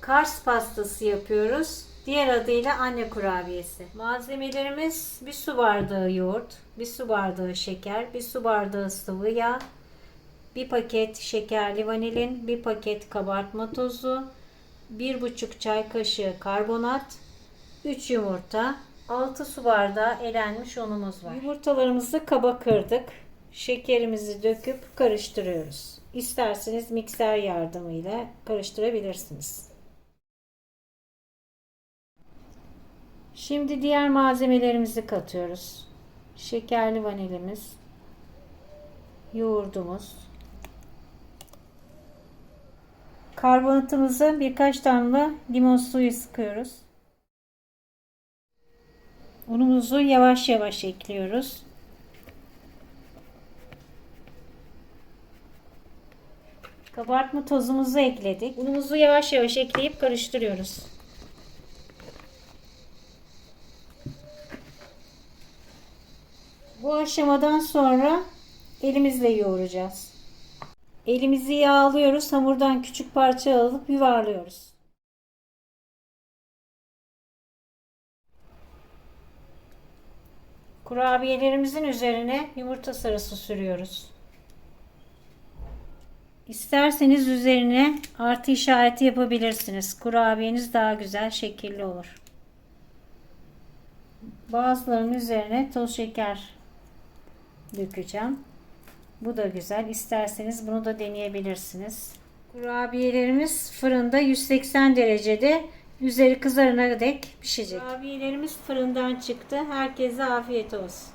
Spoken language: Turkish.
Kars pastası yapıyoruz. Diğer adıyla anne kurabiyesi. Malzemelerimiz bir su bardağı yoğurt, bir su bardağı şeker, bir su bardağı sıvı yağ, bir paket şekerli vanilin, bir paket kabartma tozu, bir buçuk çay kaşığı karbonat, 3 yumurta, 6 su bardağı elenmiş unumuz var. Yumurtalarımızı kaba kırdık. Şekerimizi döküp karıştırıyoruz. İsterseniz mikser yardımıyla karıştırabilirsiniz. Şimdi diğer malzemelerimizi katıyoruz. Şekerli vanilimiz, yoğurdumuz, karbonatımızı birkaç damla limon suyu sıkıyoruz. Unumuzu yavaş yavaş ekliyoruz. Kabartma tozumuzu ekledik. Unumuzu yavaş yavaş ekleyip karıştırıyoruz. Bu aşamadan sonra elimizle yoğuracağız. Elimizi yağlıyoruz. Hamurdan küçük parça alıp yuvarlıyoruz. Kurabiyelerimizin üzerine yumurta sarısı sürüyoruz. İsterseniz üzerine artı işareti yapabilirsiniz. Kurabiyeniz daha güzel şekilli olur. Bazılarının üzerine toz şeker dökeceğim. Bu da güzel. İsterseniz bunu da deneyebilirsiniz. Kurabiyelerimiz fırında 180 derecede üzeri kızarana dek pişecek. Kurabiyelerimiz fırından çıktı. Herkese afiyet olsun.